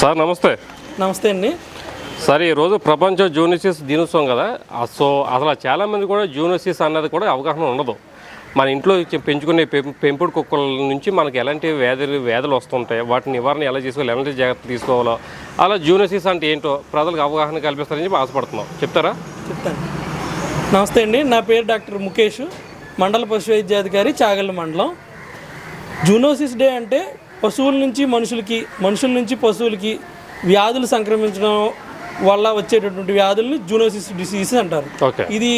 Sir నమస్తే. నమస్తే అండి. సార్ ఈరోజు ప్రపంచ జూనిసిస్ దినోత్సవం కదా. సో అసలు చాలామంది కూడా జూనిసిస్ అన్నది కూడా అవగాహన ఉండదు. మన ఇంట్లో పెంచుకునే పెంపుడు కుక్కల నుంచి మనకి ఎలాంటి వ్యాధులు వ్యాధులు వస్తుంటాయి. వాటి నివారణ ఎలా చేసుకోవాలి ఎలాంటి జాగ్రత్తలు తీసుకోవాలో అలా జూనిసిస్ అంటే ఏంటో ప్రజలకు అవగాహన కల్పిస్తారని చెప్పి ఆశపడుతున్నాం. చెప్తారా? చెప్తాను. నమస్తే అండి. నా పేరు డాక్టర్ ముఖేష్ మండల పశు వైద్యాధికారి చాగల్లి మండలం. జూనోసిస్ డే అంటే పశువుల నుంచి మనుషులకి మనుషుల నుంచి పశువులకి వ్యాధులు సంక్రమించడం వల్ల వచ్చేటటువంటి వ్యాధుల్ని జూనోసిస్ డిసీజ్ అంటారు. ఇది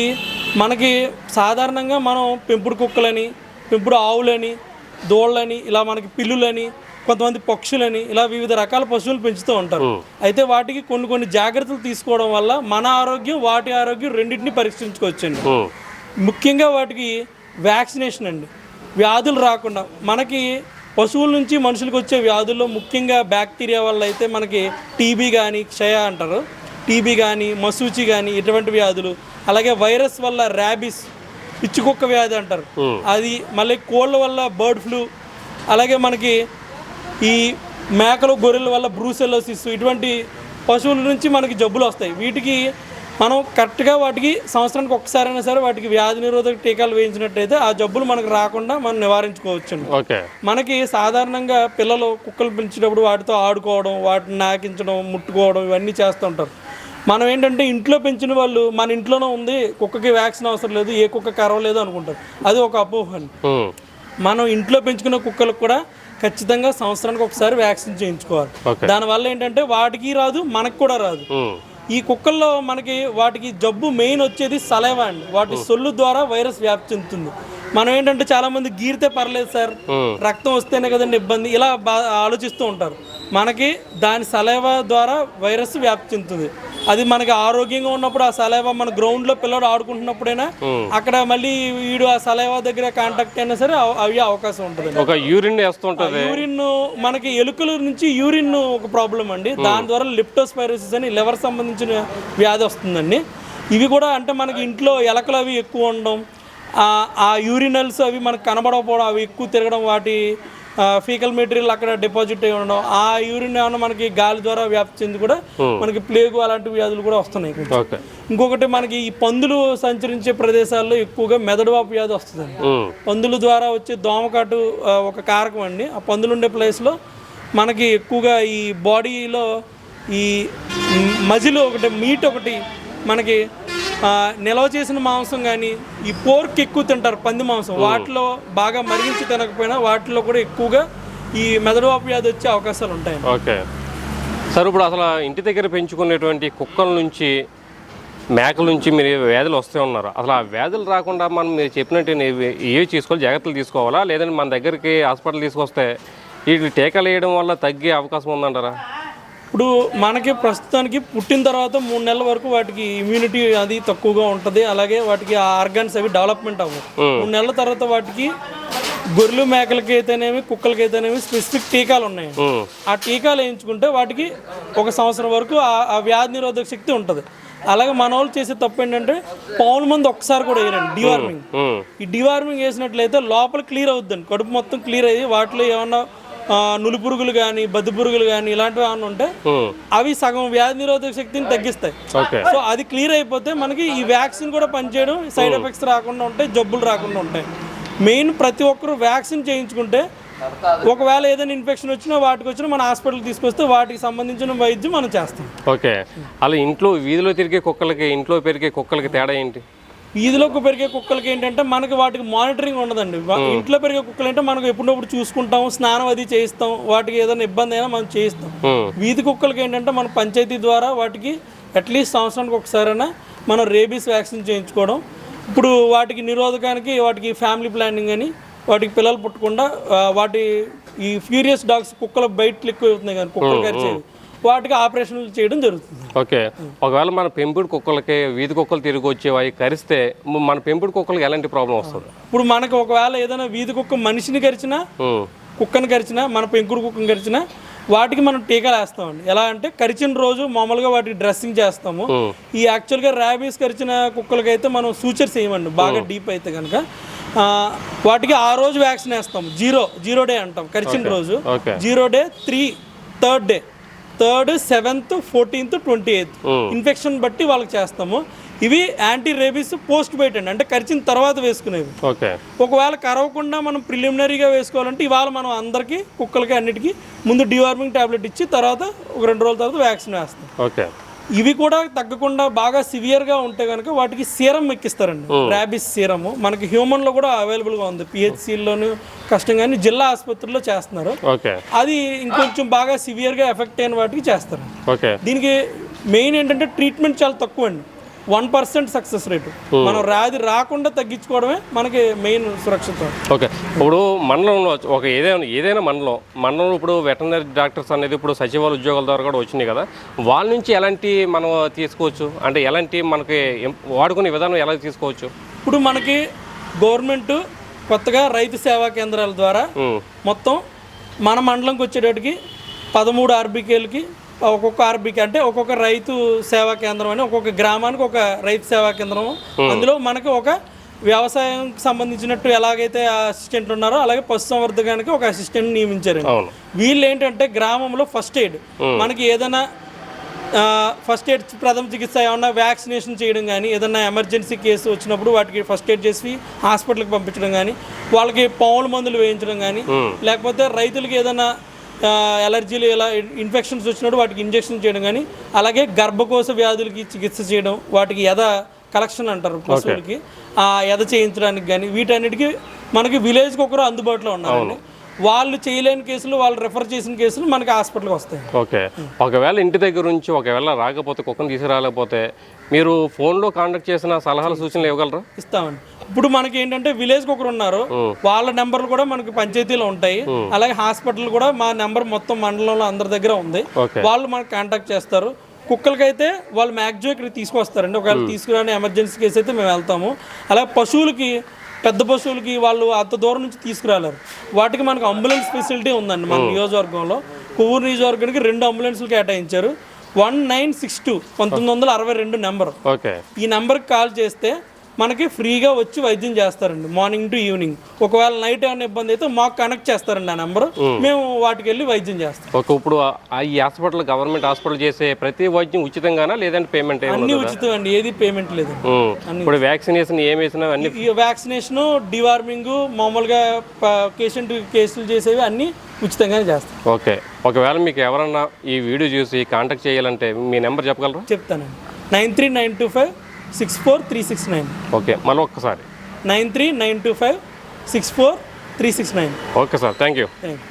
మనకి సాధారణంగా మనం పెంపుడు కుక్కలని పెంపుడు ఆవులని దోళ్ళని ఇలా మనకి పిల్లులని కొంతమంది పక్షులని ఇలా వివిధ రకాల పశువులు పెంచుతూ ఉంటారు. అయితే వాటికి కొన్ని కొన్ని జాగ్రత్తలు తీసుకోవడం వల్ల మన ఆరోగ్యం వాటి ఆరోగ్యం రెండింటిని పరీక్షించుకోవచ్చండి ముఖ్యంగా వాటికి వ్యాక్సినేషన్ అండి. వ్యాధులు రాకుండా మనకి పశువుల నుంచి మనుషులకు వచ్చే వ్యాధుల్లో ముఖ్యంగా బ్యాక్టీరియా వల్ల అయితే మనకి టీబీ కానీ క్షయ అంటారు. టీబీ కానీ మసూచి కానీ ఇటువంటి వ్యాధులు అలాగే వైరస్ వల్ల ర్యాబిస్ పిచ్చుకుక్క వ్యాధి అంటారు. అది మళ్ళీ కోళ్ళ వల్ల బర్డ్ ఫ్లూ అలాగే మనకి ఈ మేకలు గొర్రెల వల్ల బ్రూసెలోసిస్ ఇటువంటి పశువుల నుంచి మనకి జబ్బులు వస్తాయి. వీటికి మనం కరెక్ట్గా వాటికి సంవత్సరానికి ఒక్కసారైనా సరే వాటికి వ్యాధి నిరోధక టీకాలు వేయించినట్టయితే ఆ జబ్బులు మనకు రాకుండా మనం నివారించుకోవచ్చండి. ఓకే. మనకి సాధారణంగా పిల్లలు కుక్కలు పెంచేటప్పుడు వాటితో ఆడుకోవడం వాటిని నాకించడం ముట్టుకోవడం ఇవన్నీ చేస్తుంటారు మనం ఏంటంటే ఇంట్లో పెంచిన వాళ్ళు మన ఇంట్లోనే ఉంది కుక్కకి వ్యాక్సిన్ అవసరం లేదు ఏ కుక్క కరవలేదు అనుకుంటారు. అది ఒక అపోహ మనం ఇంట్లో పెంచుకున్న కుక్కలకు కూడా ఖచ్చితంగా సంవత్సరానికి ఒకసారి వ్యాక్సిన్ చేయించుకోవాలి. దానివల్ల ఏంటంటే వాటికి రాదు మనకు కూడా రాదు. ఈ కుక్కల్లో మనకి వాటికి జబ్బు మెయిన్ వచ్చేది సలైవా అండి. వాటి సొల్లు ద్వారా వైరస్ వ్యాప్తి చెందుతుంది. మనం ఏంటంటే చాలా మంది గీరితే పర్లేదు సార్. రక్తం వస్తేనే కదండి ఇబ్బంది. ఇలా ఆలోచిస్తూ ఉంటారు. మనకి దాని సలైవా ద్వారా వైరస్ వ్యాప్తి చెందుతుంది. అది మనకి ఆరోగ్యంగా ఉన్నప్పుడు ఆ సలైవా మన గ్రౌండ్లో పిల్లడు ఆడుకుంటున్నప్పుడైనా అక్కడ మళ్ళీ వీడు ఆ సలైవా దగ్గర కాంటాక్ట్ అయినా సరే అవ్- అవకాశం ఉంటుంది. ఒక యూరిన్ వేస్తుంటుంది. యూరిన్ మనకి ఎలుకల నుంచి యూరిన్ ఒక ప్రాబ్లం అండి. దాని ద్వారా లిప్టోస్పైరోసిస్ అని లివర్ సంబంధించిన వ్యాధి వస్తుందండి. ఇవి కూడా అంటే మనకి ఇంట్లో ఎలకలు అవి ఎక్కువ ఉండడం ఆ- ఆ యూరినల్స్ అవి మనకు కనబడకపోవడం అవి ఎక్కువ తిరగడం వాటి ఫీకల్ మెటీరియల్ అక్కడ డిపాజిట్ అయి ఉండడం ఆ యూరిన్ ఏమైనా మనకి గాలి ద్వారా వ్యాప్తి చెంది కూడా మనకి ప్లేగు అలాంటి వ్యాధులు కూడా వస్తున్నాయి ఇంకొకటి మనకి ఈ పందులు సంచరించే ప్రదేశాల్లో ఎక్కువగా మెదడువాపు వ్యాధి వస్తుందండి. ఉమ్, పందుల ద్వారా వచ్చే దోమకాటు ఒక కారకం అండి. ఆ పందులు ఉండే ప్లేస్లో మనకి ఎక్కువగా ఈ బాడీలో ఈ మజిల్ ఒకటి మీట్ ఒకటి మనకి నిల్వ చేసిన మాంసం కానీ ఈ పోర్క్ ఎక్కువ తింటారు పంది మాంసం. వాటిలో బాగా మరిగించి తినకపోయినా వాటిలో కూడా ఎక్కువగా ఈ మెదడువాపు వ్యాధి వచ్చే అవకాశాలు ఉంటాయి ఓకే. సార్ ఇప్పుడు అసలు ఇంటి దగ్గర పెంచుకునేటువంటి కుక్కల నుంచి మేకల నుంచి మీరు వ్యాధులు వస్తూ ఉన్నారు? అసలు ఆ వ్యాధులు రాకుండా మనం మీరు చెప్పినట్టు ఏవి తీసుకోవాలి జాగ్రత్తలు తీసుకోవాలా? లేదంటే మన దగ్గరికి హాస్పిటల్ తీసుకొస్తే వీటికి టీకాలు వేయడం వల్ల తగ్గే అవకాశం ఉందంటారా? ఇప్పుడు మనకి ప్రస్తుతానికి పుట్టిన తర్వాత మూడు నెలల వరకు వాటికి ఇమ్యూనిటీ అది తక్కువగా ఉంటుంది. అలాగే వాటికి ఆ ఆర్గాన్స్ అవి డెవలప్మెంట్ అవ్వవు మూడు నెలల తర్వాత వాటికి గొర్రెలు మేకలకి అయితేనేమి కుక్కలకి అయితేనేమి స్పెసిఫిక్ టీకాలు ఉన్నాయి. ఆ. టీకాలు వేయించుకుంటే వాటికి ఒక సంవత్సరం వరకు ఆ- వ్యాధి నిరోధక శక్తి ఉంటుంది. అలాగే మన వాళ్ళు చేసే తప్పు ఏంటంటే పౌన్ మంది ఒక్కసారి కూడా వేయరండి. డివార్మింగ్ ఈ డివార్మింగ్ వేసినట్లయితే లోపల క్లియర్ అవుద్దండి. కడుపు మొత్తం క్లియర్ అయ్యి వాటిలో ఏమన్నా ఆ, నులి పురుగులు కానీ బద్దు పురుగులు కానీ ఇలాంటివి ఏమన్నా ఉంటే అవి సగం వ్యాధి నిరోధక శక్తిని తగ్గిస్తాయి. సో అది క్లియర్ అయిపోతే మనకి ఈ వ్యాక్సిన్ కూడా పనిచేయడం సైడ్ ఎఫెక్ట్స్ రాకుండా ఉంటాయి జబ్బులు రాకుండా ఉంటాయి. మెయిన్ ప్రతి ఒక్కరు వ్యాక్సిన్ చేయించుకుంటే ఒకవేళ ఏదైనా ఇన్ఫెక్షన్ వచ్చినా వాటికి వచ్చినా మన హాస్పిటల్కి తీసుకొస్తే వాటికి సంబంధించిన వైద్యం మనం చేస్తాం. ఓకే. అలా ఇంట్లో వీధిలో తిరిగే కుక్కలకి ఇంట్లో పెరిగే కుక్కలకి తేడా ఏంటి? వీధిలోకి పెరిగే కుక్కలకి ఏంటంటే మనకి వాటికి మానిటరింగ్ ఉండదండి. ఇంట్లో పెరిగే కుక్కలు అంటే మనకు ఎప్పుడప్పుడు చూసుకుంటాం స్నానం అది చేయిస్తాం వాటికి ఏదైనా ఇబ్బంది అయినా మనం చేయిస్తాం. వీధి కుక్కలకి ఏంటంటే మన పంచాయతీ ద్వారా వాటికి అట్లీస్ట్ సంవత్సరానికి ఒకసారైనా మనం రేబీస్ వ్యాక్సిన్ చేయించుకోవడం. ఇప్పుడు వాటికి నిరోధకానికి వాటికి ఫ్యామిలీ ప్లానింగ్ అని వాటికి పిల్లలు పుట్టకుండా వాటి ఈ ఫ్యూరియస్ డాగ్స్ కుక్కల బయటలు ఎక్కువ అవుతున్నాయి కానీ కుక్కలు కరిచేవి. వాటికి ఆపరేషన్లు చేయడం జరుగుతుంది. ఓకే. ఒకవేళ మన పెంపుడు కుక్కలకి వీధి కుక్కలు తిరిగి వచ్చేవి కరిస్తే మన పెంపుడు కుక్కలకి ఎలాంటి ప్రాబ్లం వస్తుంది? ఇప్పుడు మనకు ఒకవేళ ఏదైనా వీధి కుక్క మనిషిని కరిచినా కుక్కను కరిచినా మన పెంకుడు కుక్కను కరిచినా వాటికి మనం టీకాలు వేస్తామండి. ఎలా అంటే కరిచిన రోజు మామూలుగా వాటికి డ్రెస్సింగ్ చేస్తాము. ఈ యాక్చువల్గా ర్యాబీస్ కరిచిన కుక్కలకైతే మనం సూచర్స్ వేయమండి. బాగా డీప్ అయితే కనుక. వాటికి ఆ రోజు వ్యాక్సిన్ వేస్తాం జీరో జీరో డే అంటాం. కరిచిన రోజు. Zero day three third day. Third seventh fourteenth twenty eighth. Infection బట్టి వాళ్ళకి చేస్తాము. ఇవి యాంటీ రేబీస్ పోస్ట్ బైట్ అండి అంటే కరిచిన తర్వాత వేసుకునేవి. ఓకే. ఒకవేళ కరవకుండా మనం ప్రిలిమినరీగా వేసుకోవాలంటే ఇవాళ మనం అందరికీ కుక్కలకి అన్నిటికీ ముందు డివార్మింగ్ టాబ్లెట్ ఇచ్చి తర్వాత ఒక రెండు రోజుల తర్వాత వ్యాక్సిన్ వేస్తాం. ఓకే. ఇవి కూడా తగ్గకుండా బాగా సివియర్గా ఉంటే కనుక వాటికి సీరం ఎక్కిస్తారండి. ర్యాబిస్ సీరము మనకి హ్యూమన్లో కూడా అవైలబుల్గా ఉంది. పిహెచ్సిలోను కష్టం కానీ జిల్లా ఆసుపత్రిలో చేస్తున్నారు. అది ఇంకొంచెం బాగా సివియర్గా ఎఫెక్ట్ అయిన వాటికి చేస్తారు. దీనికి మెయిన్ ఏంటంటే ట్రీట్మెంట్ చాలా తక్కువ అండి వన్ పర్సెంట్ సక్సెస్ రేటు. మనం రాది రాకుండా తగ్గించుకోవడమే మనకి మెయిన్ సురక్షిత. ఓకే. ఇప్పుడు మండలంలో ఒక ఏదైనా ఏదైనా మండలం మండలంలో ఇప్పుడు వెటర్నరీ డాక్టర్స్ అనేది ఇప్పుడు సచివాలయ ఉద్యోగాల ద్వారా కూడా వచ్చినాయి కదా. వాళ్ళ నుంచి ఎలాంటి మనం తీసుకోవచ్చు? అంటే ఎలాంటి మనకి వాడుకునే విధానం ఎలా తీసుకోవచ్చు? ఇప్పుడు మనకి గవర్నమెంట్ కొత్తగా రైతు సేవా కేంద్రాల ద్వారా ఉమ్, మొత్తం మన మండలంకి వచ్చేటట్టుకి పదమూడు ఆర్బీకేలకి ఒక్కొక్క ఆర్బీకే అంటే ఒక్కొక్క రైతు సేవా కేంద్రం అని ఒక్కొక్క గ్రామానికి ఒక రైతు సేవా కేంద్రం. అందులో మనకి ఒక వ్యవసాయంకి సంబంధించినట్టు ఎలాగైతే అసిస్టెంట్లు ఉన్నారో అలాగే పశుసంవర్ధకానికి ఒక అసిస్టెంట్ నియమించారండి. అవును. వీళ్ళు ఏంటంటే గ్రామంలో ఫస్ట్ ఎయిడ్ మనకి ఏదైనా ఫస్ట్ ఎయిడ్ ప్రథమ చికిత్స ఏమన్నా వ్యాక్సినేషన్ చేయడం కానీ ఏదైనా ఎమర్జెన్సీ కేసు వచ్చినప్పుడు వాటికి ఫస్ట్ ఎయిడ్ చేసి హాస్పిటల్కి పంపించడం కానీ వాళ్ళకి పావుల మందులు వేయించడం కానీ లేకపోతే రైతులకి ఏదైనా ఎలర్జీలు ఇలా ఇన్ఫెక్షన్స్ వచ్చినప్పుడు వాటికి ఇంజెక్షన్ చేయడం కానీ అలాగే గర్భకోశ వ్యాధులకి చికిత్స చేయడం వాటికి ఎద కలెక్షన్ అంటారు పశువులకి. ఆ ఎద చేయించడానికి కానీ వీటన్నిటికీ మనకి విలేజ్కి ఒకరు అందుబాటులో ఉన్నారండి. వాళ్ళు చేయలేని కేసులు వాళ్ళు రెఫర్ చేసిన కేసులు మనకి హాస్పిటల్కి వస్తాయి. ఓకే. ఒకవేళ ఇంటి దగ్గర నుంచి ఒకవేళ రాకపోతే కుక్కను తీసుకురాలేకపోతే మీరు ఫోన్లో కాంటాక్ట్ చేసిన సలహాలు సూచనలు ఇవ్వగలరా? ఇస్తామండి. ఇప్పుడు మనకి ఏంటంటే విలేజ్కి ఒకరు ఉన్నారు. వాళ్ళ నెంబర్లు కూడా మనకి పంచాయతీలో ఉంటాయి. అలాగే హాస్పిటల్ కూడా మా నెంబర్ మొత్తం మండలంలో అందరి దగ్గర ఉంది. వాళ్ళు మనకు కాంటాక్ట్ చేస్తారు. కుక్కలకైతే వాళ్ళు మ్యాక్సిమం ఇక్కడ తీసుకొస్తారండి. ఒకవేళ తీసుకురాని ఎమర్జెన్సీ కేసు అయితే మేము వెళ్తాము. అలాగే పశువులకి పెద్ద పశువులకి వాళ్ళు అంత దూరం నుంచి తీసుకురాలేరు. వాటికి మనకు అంబులెన్స్ ఫెసిలిటీ ఉందండి మన నియోజకవర్గంలో. కొవ్వూరు నియోజకవర్గానికి రెండు అంబులెన్స్లు కేటాయించారు. వన్ నైన్ సిక్స్ టూ పంతొమ్మిది వందల అరవై రెండు నెంబర్ ఈ నెంబర్కి కాల్ చేస్తే మనకి ఫ్రీగా వచ్చి వైద్యం చేస్తారండి. Morning to evening. ఒకవేళ నైట్ ఏమైనా ఇబ్బంది అయితే మాకు కనెక్ట్ చేస్తారండి ఆ నెంబర్. మేము వాటికి వెళ్ళి వైద్యం చేస్తాం. ఒక ఇప్పుడు ఆ- ఈ హాస్పిటల్ గవర్నమెంట్ హాస్పిటల్ చేసే ప్రతి వైద్యం ఉచితంగానా లేదంటే పేమెంట్ అన్ని ఉచితం అండి ఏది పేమెంట్ లేదు. ఇప్పుడు వ్యాక్సినేషన్ ఏం వేసినా అన్ని ఈ వ్యాక్సినేషన్ డివార్మింగ్ మామూలుగా పేషెంట్ కేసులు చేసేవి అన్ని ఉచితంగానే చేస్తాం. ఓకే. ఒకవేళ మీకు ఎవరన్నా ఈ వీడియో చూసి కాంటాక్ట్ చేయాలంటే మీ నెంబర్ చెప్పగలరా? చెప్తానండి. Nine three nine two five six four three six nine okay మళ్ళీ ఒక్కసారి. Nine three nine two five six four three six nine okay sir thank you. Thank you